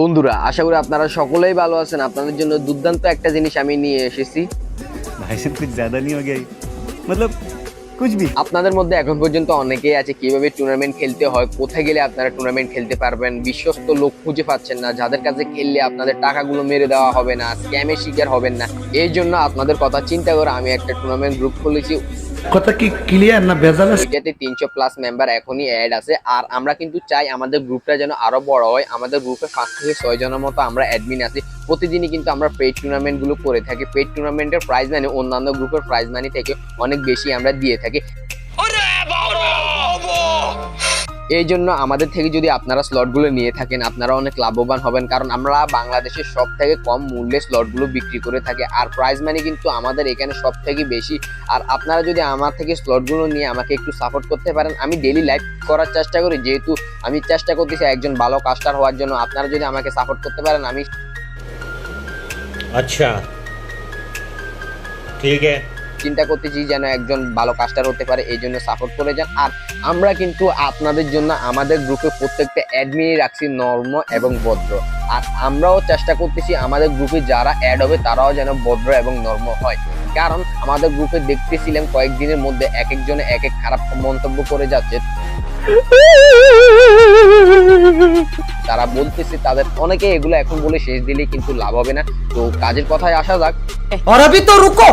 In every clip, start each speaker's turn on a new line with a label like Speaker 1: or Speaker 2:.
Speaker 1: বন্ধুরা, আশা করি আপনারা সকলেই ভালো আছেন। আপনাদের জন্য দুর্দান্ত একটা জিনিস আমি নিয়ে এসেছি।
Speaker 2: ভাই তুই জাদা নিয়ে গে মতলব কুচবি
Speaker 1: আপনাদের মধ্যে এখন পর্যন্ত অনেকেই আছে কীভাবে টুর্নামেন্ট খেলতে হয় কোথায় গেলে আপনারা টুর্নামেন্ট খেলতে পারবেন বিশ্বস্ত লোক খুঁজে পাচ্ছেন না যাদের কাছে খেললে আপনাদের টাকাগুলো মেরে দেওয়া হবে না স্ক্যামের শিকার হবেন না এই জন্য আপনাদের কথা চিন্তা করে আমি একটা টুর্নামেন্ট গ্রুপ খুলেছি।
Speaker 3: কথা কি ক্লিয়ার না ভেজাল
Speaker 1: এটাতে তিনশো প্লাস মেম্বার এখনই অ্যাড আছে আর আমরা কিন্তু চাই আমাদের গ্রুপটা যেন আরও বড় হয় আমাদের গ্রুপে পাঁচ থেকে ছয় জনের মতো আমরা অ্যাডমিন আছি। প্রতিদিনই কিন্তু আমরা পেড টুর্নামেন্টগুলো করে থাকি। পেড টুর্নামেন্টের প্রাইজ মানি অন্যান্য গ্রুপের প্রাইজ মানি থেকে অনেক বেশি আমরা দিয়ে থাকি। এই জন্য আমাদের থেকে যদি আপনারা স্লটগুলো নিয়ে থাকেন আপনারা অনেক লাভবান হবেন। কারণ আমরা বাংলাদেশের সব থেকে কম মূল্যে স্লটগুলো বিক্রি করে থাকি। আর প্রাইজ মানি কিন্তু আমাদের এখানে সব থেকে বেশি। আর আপনারা যদি আমার থেকে স্লটগুলো নিয়ে আমাকে একটু সাপোর্ট করতে পারেন আমি ডেলি লাইভ করার চেষ্টা করি। যেহেতু আমি চেষ্টা করতেছি একজন ভালো কাস্টার হওয়ার জন্য। আপনারা যদি আমাকে সাপোর্ট করতে পারেন আমি
Speaker 4: अच्छा। ठीक है।
Speaker 1: চিন্তা করতেছি যেন একজন ভালো কাস্টার হতে পারে, এই জন্য সাপোর্ট করে যান। আর আমরা কিন্তু আপনাদের জন্য আমাদের গ্রুপে প্রত্যেকটা অ্যাডমিনই রাখছি, নর্ম এবং ভদ্র। আর আমরাও চেষ্টা করতেছি আমাদের গ্রুপে যারা অ্যাড হবে, তারাও যেন ভদ্র এবং নর্ম হয়। কারণ আমাদের গ্রুপে দেখতেছিলাম কয়েকদিনের মধ্যে এক একজনে এক এক খারাপ মন্তব্য করে যাচ্ছে। তারা বলতেছে তাদের, অনেকে এগুলো এখন বলে শেষ দিলে কিন্তু লাভ হবে না। তো কাজের কথায় আসা যাক।
Speaker 5: আর তো রুকো!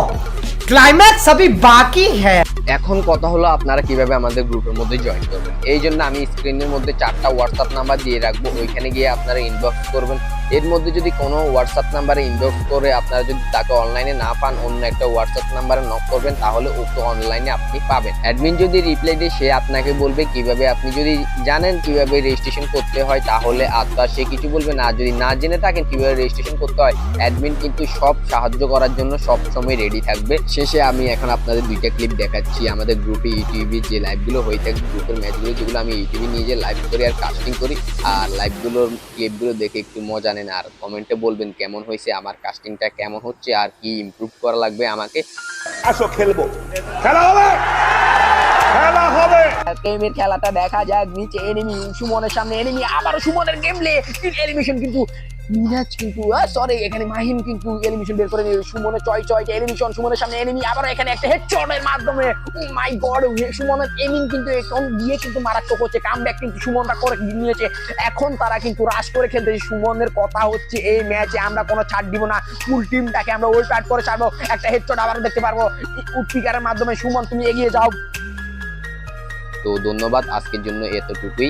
Speaker 5: ক্লাইম্যাক্স সবই বাকি হ্যাঁ
Speaker 1: এখন কথা হলো আপনারা কীভাবে আমাদের গ্রুপের মধ্যে জয়েন করবেন। এই জন্য আমি স্ক্রিনের মধ্যে চারটা হোয়াটসঅ্যাপ নাম্বার দিয়ে রাখব। ওইখানে গিয়ে আপনারা ইনবক্স করবেন। এর মধ্যে যদি কোনো হোয়াটসঅ্যাপ নাম্বারে ইনবক্স করে আপনারা যদি তাকে অনলাইনে না পান, অন্য একটা হোয়াটসঅ্যাপ নাম্বারে নক করবেন, তাহলে ওকে অনলাইনে আপনি পাবেন। অ্যাডমিন যদি রিপ্লাই দিয়ে, সে আপনাকে বলবে কীভাবে আপনি যদি জানেন কীভাবে রেজিস্ট্রেশন করতে হয়, তাহলে আপনার সে কিছু বলবে না। যদি না জেনে থাকেন কীভাবে রেজিস্ট্রেশন করতে হয় অ্যাডমিন কিন্তু সব সাহায্য করার জন্য সব সময় রেডি থাকবে। শেষে আমি এখন আপনাদের দুইটা ক্লিপ দেখাচ্ছি। আমাদের গ্রুপে ইউটিউবে যে লাইভগুলো হয়ে থাকে গ্রুপের ম্যাচগুলো যেগুলো আমি ইউটিউবে নিয়ে যে লাইভ করি আর কাস্টিং করি, আর লাইভগুলোর ক্লিপগুলো দেখে একটু মজা নেন আর কমেন্টে বলবেন কেমন হয়েছে, আমার কাস্টিংটা কেমন হচ্ছে আর কি ইমপ্রুভ করা লাগবে আমাকে।
Speaker 6: আসো খেলব। খেলা হবে!
Speaker 1: খেলাটা দেখা যাক। নিচে এনিমি সুমনের সামনে এনিমি সুমনের গেমলে এলিমিশন কিন্তু মিনাজ কিন্তু সরি এখানে কিন্তু এলিমিশন বের করে নিল সুমনের চয় এলিমিশন সুমনের সামনে এনিমি আবার এখানে একটা হেডশটের মাধ্যমে। মাই গড সুমনের এমিন কিন্তু এখন দিয়ে কিন্তু মারাত্মক হচ্ছে। কামব্যাক কিন্তু সুমনরা করে নিয়েছে। এখন তারা কিন্তু রাশ করে খেলতেছে। সুমনের কথা হচ্ছে এই ম্যাচে আমরা কোনো ছাড় দিব না। ফুল টিমটাকে আমরা ওল্ড প্যাড করে ছাড়বো। একটা হেডশট আবার দেখতে পারব। উৎপিকারের মাধ্যমে সুমন, তুমি এগিয়ে যাও। তো ধন্যবাদ আজকের জন্য এতটুকুই।